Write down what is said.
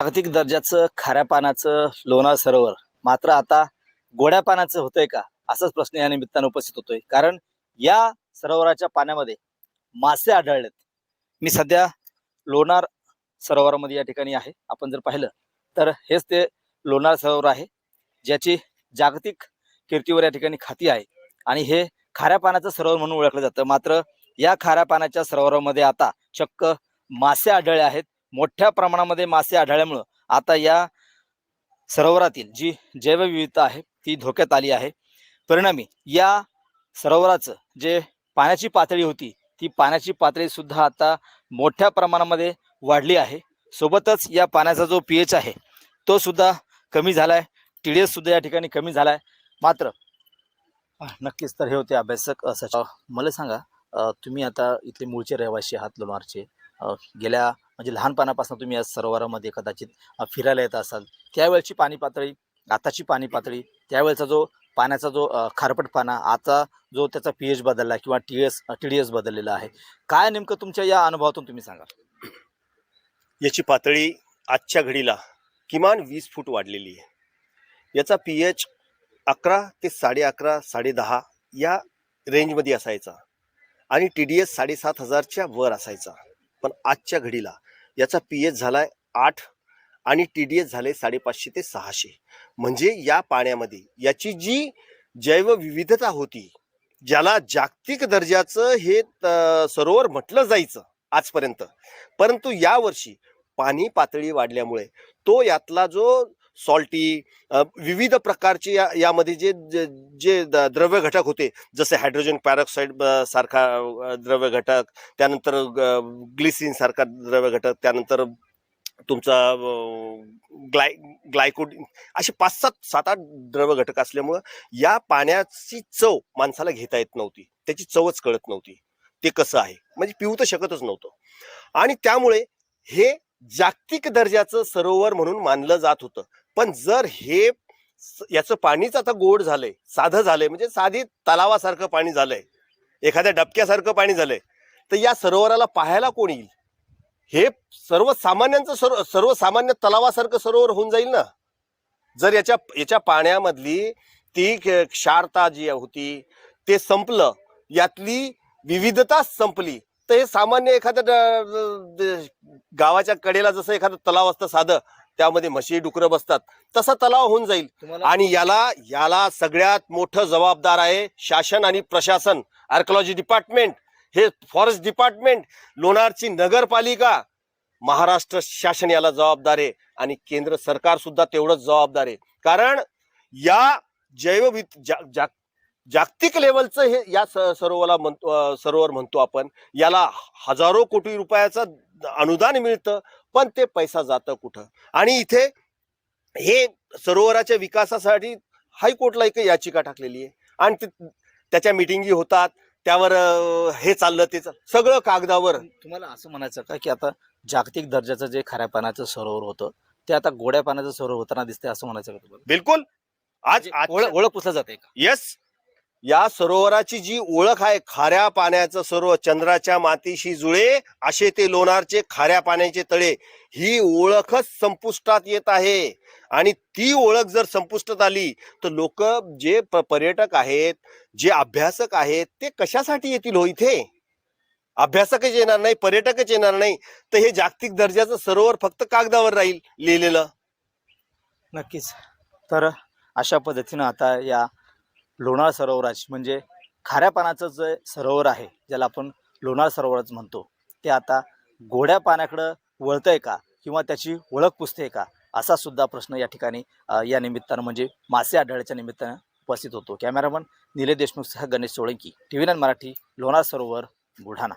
जागतिक दर्जाचं खाऱ्या पाण्याचं लोणार सरोवर. मात्र आता गोड्या पाण्याचं होतंय का? असाच प्रश्न या निमित्तानं उपस्थित होतोय. कारण या सरोवराच्या पाण्यामध्ये मासे आढळलेत. मी सध्या लोणार सरोवरामध्ये या ठिकाणी आहे. आपण जर पाहिलं तर हेच ते लोणार सरोवर आहे ज्याची जागतिक कीर्तीवर या ठिकाणी खाती आहे. आणि हे खाऱ्या पाण्याचं सरोवर म्हणून ओळखलं जातं. मात्र या खाऱ्या पाण्याच्या सरोवरामध्ये आता चक्क मासे आढळले आहेत. मोठ्या प्रमाणामध्ये मासे आढळल्यामुळं आता या सरोवरातील जी जैवविविधता आहे ती धोक्यात आली आहे. परिणामी या सरोवराचं जे पाण्याची पातळी होती ती पाण्याची पातळी सुद्धा आता मोठ्या प्रमाणामध्ये वाढली आहे. सोबतच या पाण्याचा जो पी एच आहे तो सुद्धा कमी आहे टी डी एस सुद्धा या ठिकाणी कमी झाला आहे मात्र नक्कीच तर हे होते अभ्यासक असं मला सांगा तुम्ही आता इथले मूळचे रहिवासी आहात लोणारचे. गेल्या म्हणजे लहानपणापासून तुम्ही या सरोवरामध्ये कदाचित फिरायला येत असाल त्यावेळची पाणी पातळी आताची पाणी पातळी त्यावेळचा जो पाण्याचा जो खारपटपणा आता जो त्याचा पी एच बदलला किंवा T S T D S बदललेला आहे काय नेमकं तुमच्या या अनुभवातून तुम्ही सांगा याची पातळी आजच्या घडीला किमान वीस फूट वाढलेली आहे. याचा पी एच अकरा ते साडे अकरा साडे दहा या रेंजमध्ये असायचा आणि टी डी एस साडेसात हजारच्या वर असायचा. पण आजच्या घडीला याचा पी एच झालाय आठ आणि टी डी एस झाले साडेपाचशे ते सहाशे. म्हणजे या पाण्यामध्ये याची जी जैवविविधता होती ज्याला जागतिक दर्जाचं हे सरोवर म्हटलं जायचं आजपर्यंत. परंतु यावर्षी पाणी पातळी वाढल्यामुळे तो यातला जो सॉल्टी विविध प्रकारचे या यामध्ये जे जे- जे द- द्रव्य घटक होते जसे हायड्रोजन पॅरॉक्साईड सारखा द्रव्य घटक त्यानंतर ग्लिसिन सारखा द्रव्य घटक त्यानंतर तुमचा ग्लाय ग्लायकोड असे पाच सात सात आठ द्रव्य घटक असल्यामुळं या पाण्याची चव माणसाला घेता येत नव्हती. त्याची चवच कळत नव्हती. ते कसं आहे? म्हणजे पिऊ तर शकतच नव्हतं. आणि त्यामुळे हे जागतिक दर्जाचं सरोवर म्हणून मानलं जात होतं. पण जर हे याचं पाणीच आता गोड झालंय साधं झालंय म्हणजे साधी तलावासारखं पाणी झालंय एखाद्या डबक्यासारखं पाणी झालंय तर या सरोवराला पाहायला कोण येईल? हे सर्वसामान्यांचं सर्व सर्वसामान्य तलावासारखं सरोवर होऊन जाईल ना? जर याच्या याच्या पाण्यामधली ती क्षारता जी होती ते संपलं यातली विविधता संपली तर हे सामान्य एखाद्या गावाच्या कडेला जसं एखादं तलाव असतं साधं त्यामध्ये म्हशी डुकरं बसतात. तसा तलाव होऊन जाईल. आणि याला याला सगळ्यात मोठं जबाबदार आहे शासन आणि प्रशासन आर्कॉलॉजी डिपार्टमेंट हे फॉरेस्ट डिपार्टमेंट लोणारची नगरपालिका महाराष्ट्र शासन याला जबाबदार आहे. आणि केंद्र सरकार सुद्धा तेवढंच जबाबदार आहे. कारण या जैव जा- जागतिक लेवलचं हे या सरोवराला म्हणतो सरोवर म्हणतो आपण. याला हजारो कोटी रुपयाचं अनुदान मिळतं. पण ते पैसा जातं कुठं? आणि इथे हे सरोवराच्या विकासासाठी हायकोर्टला एक याचिका टाकलेली आहे. आणि त्याच्या मिटिंगी होतात त्यावर हे चाललं ते सगळं कागदावर. तुम्हाला असं म्हणायचं का की आता जागतिक दर्जाचं जे खाऱ्या पाण्याचं सरोवर होतं ते आता गोड्या पाण्याचं सरोवर होताना दिसतंय असं म्हणायचं का बिलकुल. आज म्हणजे ओळख पुसलं जाते येस या सरोवराची जी ओळख आहे खाऱ्या पाण्याचं सरोवर चंद्राच्या मातीशी जुळे असे ते लोणारचे खाऱ्या पाण्याचे तळे ही ओळखच संपुष्टात येत आहे. आणि ती ओळख जर संपुष्टात आली तर लोक जे प- पर्यटक आहेत जे अभ्यासक आहेत ते कशासाठी येतील हो इथे? अभ्यासकच येणार नाही पर्यटकच येणार नाही. तर हे जागतिक दर्जाचं सरोवर फक्त कागदावर राहील लिहिलेलं. नक्कीच. तर अशा पद्धतीनं आता या लोणार सरोवराची म्हणजे खाऱ्या पाण्याचं जे सरोवर आहे ज्याला आपण लोणार सरोवरच म्हणतो ते आता गोड्या पाण्याकडं वळतंय का? किंवा त्याची ओळख पुसते का? असा सुद्धा प्रश्न या ठिकाणी या निमित्तानं म्हणजे मासे आढळल्याच्या निमित्तानं उपस्थित होतो. कॅमेरामन निले देशमुख सह Ganesh Solanki T V nine Marathi Lonar Sarovar Buldhana.